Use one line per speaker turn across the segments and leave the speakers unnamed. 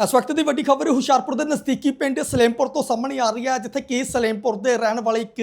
ਇਸ ਵਕਤ ਦੀ ਵੱਡੀ ਖਬਰ ਹੁਸ਼ਿਆਰਪੁਰ ਦੇ ਨਜ਼ਦੀਕੀ ਪਿੰਡ ਸਲੇਮਪੁਰ ਤੋਂ ਸਾਹਮਣੇ ਆ ਰਹੀ ਹੈ ਜਿੱਥੇ ਕਿ ਸਲੇਮਪੁਰ ਦੇ ਰਹਿਣ ਵਾਲੇ ਇੱਕ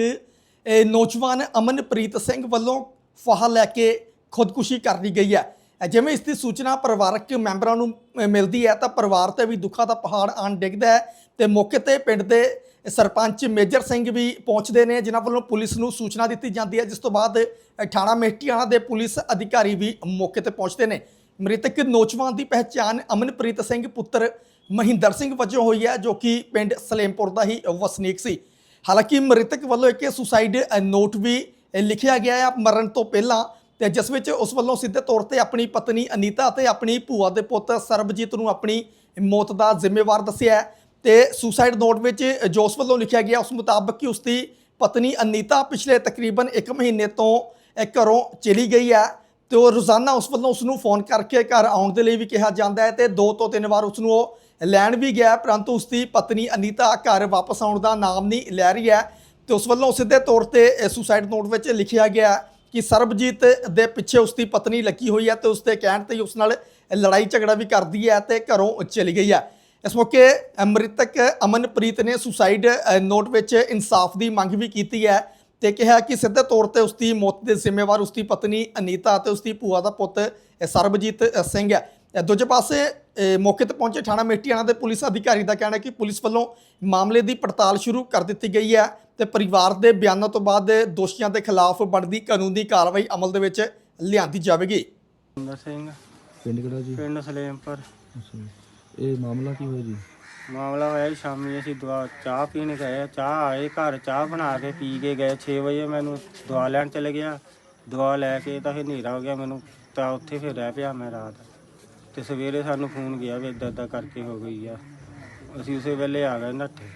ਨੌਜਵਾਨ ਅਮਨਪ੍ਰੀਤ ਸਿੰਘ ਵੱਲੋਂ ਫਾਹਾ ਲੈ ਕੇ ਖੁਦਕੁਸ਼ੀ ਕਰ ਲਈ ਗਈ ਹੈ। ਜਿਵੇਂ ਇਸ ਦੀ ਸੂਚਨਾ ਪਰਿਵਾਰਕ ਮੈਂਬਰਾਂ ਨੂੰ ਮਿਲਦੀ ਹੈ ਤਾਂ ਪਰਿਵਾਰ ਤੇ ਵੀ ਦੁੱਖਾਂ ਦਾ ਪਹਾੜ ਆਣ ਡਿੱਗਦਾ ਹੈ ਤੇ ਮੌਕੇ ਤੇ ਪਿੰਡ ਦੇ ਸਰਪੰਚ ਮੇਜਰ ਸਿੰਘ ਵੀ ਪਹੁੰਚਦੇ ਨੇ ਜਿਨ੍ਹਾਂ ਵੱਲੋਂ ਪੁਲਿਸ ਨੂੰ ਸੂਚਨਾ ਦਿੱਤੀ ਜਾਂਦੀ ਹੈ ਜਿਸ ਤੋਂ ਬਾਅਦ ਅ, ਥਾਣਾ ਮੇਟੀਆਣਾ ਦੇ ਪੁਲਿਸ ਅਧਿਕਾਰੀ ਵੀ ਮੌਕੇ ਤੇ ਪਹੁੰਚਦੇ ਨੇ। ਮ੍ਰਿਤਕ ਨੌਜਵਾਨ ਦੀ ਪਹਿਚਾਣ ਅਮਨਪ੍ਰੀਤ ਸਿੰਘ ਪੁੱਤਰ ਮਹਿੰਦਰ ਸਿੰਘ ਵਜੋਂ ਹੋਈ ਹੈ, ਜੋ ਕਿ ਪਿੰਡ ਸਲੇਮਪੁਰ ਦਾ ਹੀ ਵਸਨੀਕ ਸੀ। ਹਾਲਾਂਕਿ ਮ੍ਰਿਤਕ ਵੱਲੋਂ ਇੱਕ ਸੁਸਾਈਡ ਨੋਟ ਵੀ ਲਿਖਿਆ ਗਿਆ ਹੈ ਮਰਨ ਤੋਂ ਪਹਿਲਾਂ ਤੇ ਜਿਸ ਵਿੱਚ ਉਸ ਵੱਲੋਂ ਸਿੱਧੇ ਤੌਰ ਤੇ ਆਪਣੀ ਪਤਨੀ ਅਨੀਤਾ ਅਤੇ ਆਪਣੀ ਭੂਆ ਦੇ ਪੁੱਤ ਸਰਬਜੀਤ ਨੂੰ ਆਪਣੀ ਮੌਤ ਦਾ ਜ਼ਿੰਮੇਵਾਰ ਦੱਸਿਆ ਹੈ ਤੇ ਸੁਸਾਈਡ ਨੋਟ ਵਿੱਚ ਜੋ ਉਸ ਵੱਲੋਂ ਲਿਖਿਆ ਗਿਆ, ਉਸ ਮੁਤਾਬਕ ਕਿ ਉਸ ਦੀ ਪਤਨੀ ਅਨੀਤਾ ਪਿਛਲੇ ਤਕਰੀਬਨ 1 ਮਹੀਨੇ ਤੋਂ ਘਰੋਂ ਚਲੀ ਗਈ ਹੈ। ਤੇ ਉਹ ਰੋਜ਼ਾਨਾ ਉਸ ਵੱਲੋਂ ਉਸ ਨੂੰ ਫੋਨ ਕਰਕੇ ਘਰ ਆਉਣ ਦੇ ਲਈ ਵੀ ਕਿਹਾ ਜਾਂਦਾ ਹੈ ਤੇ ਦੋ ਤੋਂ ਤਿੰਨ ਵਾਰ ਉਸ ਨੂੰ ਉਹ ਲੈਣ ਵੀ ਗਿਆ ਪਰੰਤੂ ਉਸ ਦੀ ਪਤਨੀ ਅਨੀਤਾ ਘਰ ਵਾਪਸ ਆਉਣ ਦਾ ਨਾਮ ਨਹੀਂ ਲੈ ਰਹੀ ਹੈ ਤੇ ਉਸ ਵੱਲੋਂ ਸਿੱਧੇ ਤੌਰ ਤੇ ਸੁਸਾਈਡ ਨੋਟ ਵਿੱਚ ਲਿਖਿਆ ਗਿਆ ਕਿ ਸਰਬਜੀਤ ਦੇ ਪਿੱਛੇ ਉਸ ਦੀ ਪਤਨੀ ਲੱਗੀ ਹੋਈ ਹੈ ਤੇ ਉਸ ਦੇ ਕਹਿਣ ਤੇ ਉਸ ਨਾਲ ਲੜਾਈ ਝਗੜਾ ਵੀ ਕਰਦੀ ਹੈ ਤੇ ਘਰੋਂ ਚਲੀ ਗਈ ਹੈ। ਇਸ ਮੌਕੇ ਮ੍ਰਿਤਕ ਅਮਨਪ੍ਰੀਤ ਨੇ ਸੁਸਾਈਡ ਨੋਟ ਵਿੱਚ ਇਨਸਾਫ ਦੀ ਮੰਗ ਵੀ ਕੀਤੀ ਹੈ। ਤੇ ਕਿਹਾ ਕਿ ਸਿੱਧੇ ਤੌਰ ਤੇ ਉਸ ਦੀ ਮੌਤ ਦੇ ਜ਼ਿੰਮੇਵਾਰ ਉਸ ਦੀ ਪਤਨੀ ਅਨੀਤਾ ਅਤੇ ਉਸ ਦੀ ਭੂਆ ਦਾ ਪੁੱਤ ਸਰਬਜੀਤ ਸਿੰਘ ਹੈ। ਦੂਜੇ ਪਾਸੇ ਮੌਕੇ ਤੇ ਪਹੁੰਚੇ ਥਾਣਾ ਮੇਟੀਆਣਾ ਦੇ ਪੁਲਿਸ ਅਧਿਕਾਰੀ ਦਾ ਕਹਿਣਾ ਹੈ ਕਿ ਪੁਲਿਸ ਵੱਲੋਂ ਮਾਮਲੇ ਦੀ ਪੜਤਾਲ ਸ਼ੁਰੂ ਕਰ ਦਿੱਤੀ ਗਈ ਹੈ ਤੇ ਪਰਿਵਾਰ ਦੇ ਬਿਆਨਾਂ ਤੋਂ ਬਾਅਦ ਦੋਸ਼ੀਆਂ ਦੇ ਖਿਲਾਫ ਬਣਦੀ ਕਾਨੂੰਨੀ ਕਾਰਵਾਈ ਅਮਲ ਦੇ ਵਿੱਚ ਲਿਆਂਦੀ ਜਾਵੇਗੀ।
ਸਿੰਘ।
ਪਿੰਡ ਕਿਹੜਾ ਜੀ?
ਪਿੰਡ ਸਲੇਮਪੁਰ।
ਅੱਛਾ ਜੀ। ਇਹ ਮਾਮਲਾ ਕੀ ਹੋਇਆ ਜੀ?
ਮਾਮਲਾ ਹੋਇਆ ਸੀ ਸ਼ਾਮੀ ਅਸੀਂ ਦਵਾ ਚਾਹ ਪੀਣ ਗਏ ਚਾਹ ਆਏ ਘਰ ਚਾਹ ਬਣਾ ਕੇ ਪੀ ਕੇ ਗਏ। 6 ਵਜੇ ਮੈਨੂੰ ਦਵਾ ਲੈਣ ਚਲੇ ਗਿਆ। ਦਵਾ ਲੈ ਕੇ ਤਾਂ ਫਿਰ ਹਨੇਰਾ ਹੋ ਗਿਆ ਮੈਨੂੰ ਤਾਂ ਉੱਥੇ ਫਿਰ ਰਹਿ ਪਿਆ ਮੈਂ ਰਾਤ। ਤੇ ਸਵੇਰੇ ਸਾਨੂੰ ਫੋਨ ਗਿਆ ਵੀ ਇਦਾਂ ਇਦਾਂ ਕਰਕੇ ਹੋ ਗਈ ਆ। ਅਸੀਂ ਉਸੇ ਵੇਲੇ ਆ ਗਏ ਨੱਠੇ।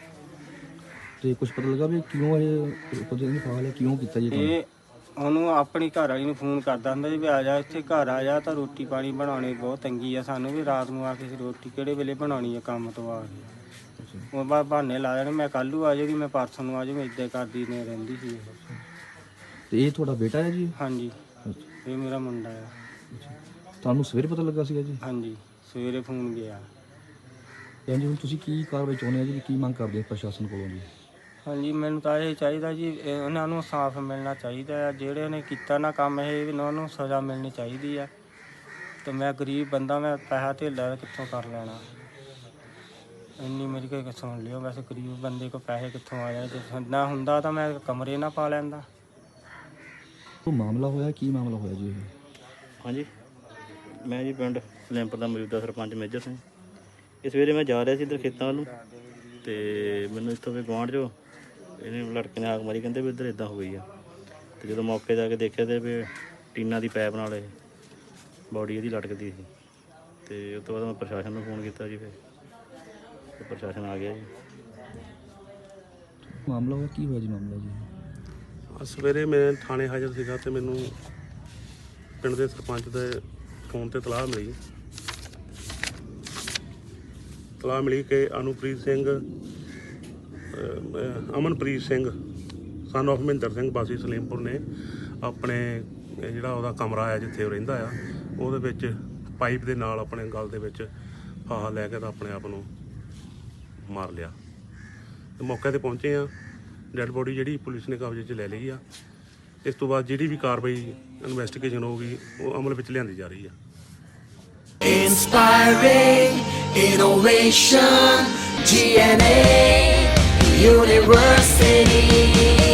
ਤੇ ਕੁਝ ਪਤਾ ਲੱਗਾ ਵੀ ਕਿਉਂ ਇਹ ਪਤਾ ਨਹੀਂ ਫਾਲ ਹੈ ਕਿਉਂ ਕੀਤਾ ਜੀ
ਇਹ ਉਹਨੂੰ ਆਪਣੀ ਘਰ ਵਾਲੀ ਨੂੰ ਫੋਨ ਕਰਦਾ ਹੁੰਦਾ ਜੀ ਵੀ ਆ ਜਾ ਇੱਥੇ ਘਰ ਆ ਜਾ ਤਾਂ ਰੋਟੀ ਪਾਣੀ ਬਣਾਉਣੇ ਬਹੁਤ ਤੰਗੀ ਆ ਸਾਨੂੰ ਵੀ ਰਾਤ ਨੂੰ ਆ ਕੇ ਅਸੀਂ ਰੋਟੀ ਕਿਹੜੇ ਵੇਲੇ ਬਣਾਉਣੀ ਆ ਕੰਮ ਤੋਂ ਆ ਕੇ। ਉਹ ਬਾ ਬਹਾਨੇ ਲਾ ਦੇਣੇ ਮੈਂ ਕੱਲ੍ਹ ਨੂੰ ਆ ਜਾਊਗੀ ਮੈਂ ਪਰਸੋਂ ਨੂੰ ਆ ਜਾਊਗੀ ਇੱਦਾਂ ਕਰਦੀ ਨੇ ਰਹਿੰਦੀ ਸੀ ਇਹ।
ਤੇ ਇਹ ਤੁਹਾਡਾ ਬੇਟਾ ਹੈ ਜੀ?
ਹਾਂਜੀ। ਇਹ ਮੇਰਾ ਮੁੰਡਾ ਆ।
ਤੁਹਾਨੂੰ ਸਵੇਰੇ ਪਤਾ ਲੱਗਾ ਸੀਗਾ ਜੀ?
ਹਾਂਜੀ ਸਵੇਰੇ ਫੋਨ ਗਿਆ।
ਤੇ ਜੀ ਹੁਣ ਤੁਸੀਂ ਕੀ ਕਾਰਵਾਈ ਚਾਹੁੰਦੇ ਆ ਜੀ? ਕੀ ਮੰਗ ਕਰਦੇ ਪ੍ਰਸ਼ਾਸਨ ਕੋਲੋਂ ਜੀ?
ਹਾਂਜੀ ਮੈਨੂੰ ਤਾਂ ਇਹ ਚਾਹੀਦਾ ਜੀ ਇਹ ਉਹਨਾਂ ਨੂੰ ਸਾਫ਼ ਮਿਲਣਾ ਚਾਹੀਦਾ ਆ। ਜਿਹੜੇ ਨੇ ਕੀਤਾ ਨਾ ਕੰਮ ਇਹ ਵੀ ਉਹਨਾਂ ਨੂੰ ਸਜ਼ਾ ਮਿਲਣੀ ਚਾਹੀਦੀ ਆ। ਤੇ ਮੈਂ ਗਰੀਬ ਬੰਦਾ ਮੈਂ ਪੈਸਾ ਧੇਲਾ ਕਿੱਥੋਂ ਕਰ ਲੈਣਾ? ਇੰਨੀ ਮੇਰੀ ਕੋਈ ਸੁਣ ਲਿਓ ਵੈਸੇ ਗਰੀਬ ਬੰਦੇ ਕੋ ਪੈਸੇ ਕਿੱਥੋਂ ਆ ਜਾਣੇ? ਜੇ ਨਾ ਹੁੰਦਾ ਤਾਂ ਮੈਂ ਕਮਰੇ ਨਾ ਪਾ ਲੈਂਦਾ।
ਉਹ ਮਾਮਲਾ ਹੋਇਆ? ਕੀ ਮਾਮਲਾ ਹੋਇਆ ਜੀ ਇਹ?
ਹਾਂਜੀ। ਮੈਂ ਜੀ ਪਿੰਡ ਲੈਂਪਰ ਦਾ ਮੌਜੂਦਾ ਸਰਪੰਚ ਮੇਜਰ ਸਿੰਘ। ਇਸ ਸਵੇਰੇ ਮੈਂ ਜਾ ਰਿਹਾ ਸੀ ਇੱਧਰ ਖੇਤਾਂ ਵੱਲੋਂ ਤੇ ਮੈਨੂੰ ਇੱਥੋਂ ਵੀ ਗੁਆਂਢ ਚੋਂ ਇਹਨੇ ਲੜਕੇ ਨੇ ਆਗ ਮਾਰੀ ਕਹਿੰਦੇ ਵੀ ਇੱਧਰ ਇਦਾਂ ਹੋ ਗਈ ਆ। ਤੇ ਜਦੋਂ ਮੌਕੇ ਤੇ ਆ ਕੇ ਦੇਖਿਆ ਤੇ ਵੀ ਟੀਨਾ ਦੀ ਪਾਈਪ ਨਾਲ ਇਹ ਬੋਡੀ ਇਹਦੀ ਲਟਕਦੀ ਸੀ। ਤੇ ਉਸ ਤੋਂ ਬਾਅਦ ਮੈਂ ਪ੍ਰਸ਼ਾਸਨ ਨੂੰ ਫੋਨ ਕੀਤਾ ਜੀ ਫਿਰ। ਤੇ ਪ੍ਰਸ਼ਾਸਨ ਆ ਗਿਆ ਜੀ।
ਮਾਮਲਾ ਹੋਇਆ ਕੀ ਹੋਇਆ ਜੀ ਮਾਮਲਾ ਜੀ?
ਅੱਜ ਸਵੇਰੇ ਮੈਂ ਥਾਣੇ ਹਾਜ਼ਰ ਸੀਗਾ ਤੇ ਮੈਨੂੰ ਪਿੰਡ ਦੇ ਸਰਪੰਚ ਦੇ ਫੋਨ ਤੇ ਤਲਾਹ ਮਿਲੀ। ਤਲਾਹ ਮਿਲੀ ਕਿ ਅਨੁਪ੍ਰੀਤ ਸਿੰਘ ਅਮਨਪ੍ਰੀਤ ਸਿੰਘ ਸਨ of ਮਹਿੰਦਰ ਸਿੰਘ ਬਾਸੀ ਸਲੀਮਪੁਰ ਨੇ ਆਪਣੇ ਜਿਹੜਾ ਉਹਦਾ ਕਮਰਾ ਆ ਜਿੱਥੇ ਉਹ ਰਹਿੰਦਾ ਆ ਉਹਦੇ ਵਿੱਚ ਪਾਈਪ ਦੇ ਨਾਲ ਆਪਣੇ ਗਲ ਦੇ ਵਿੱਚ ਫਾਹਾ ਲੈ ਕੇ ਤਾਂ ਆਪਣੇ ਆਪ ਨੂੰ ਮਾਰ ਲਿਆ। ਤੇ ਮੌਕੇ ਤੇ ਪਹੁੰਚੇ ਆ ਡੈੱਡ ਬੋਡੀ ਜਿਹੜੀ ਪੁਲਿਸ ਨੇ ਕਬਜ਼ੇ 'ਚ ਲੈ ਲਈ ਆ। ਇਸ ਤੋਂ ਬਾਅਦ ਜਿਹੜੀ ਵੀ ਕਾਰਵਾਈ ਇਨਵੈਸਟੀਗੇਸ਼ਨ ਹੋਊਗੀ ਉਹ ਅਮਲ ਵਿੱਚ ਲਿਆਂਦੀ ਜਾ ਰਹੀ ਆ।
Inspiring innovation, GNA, University.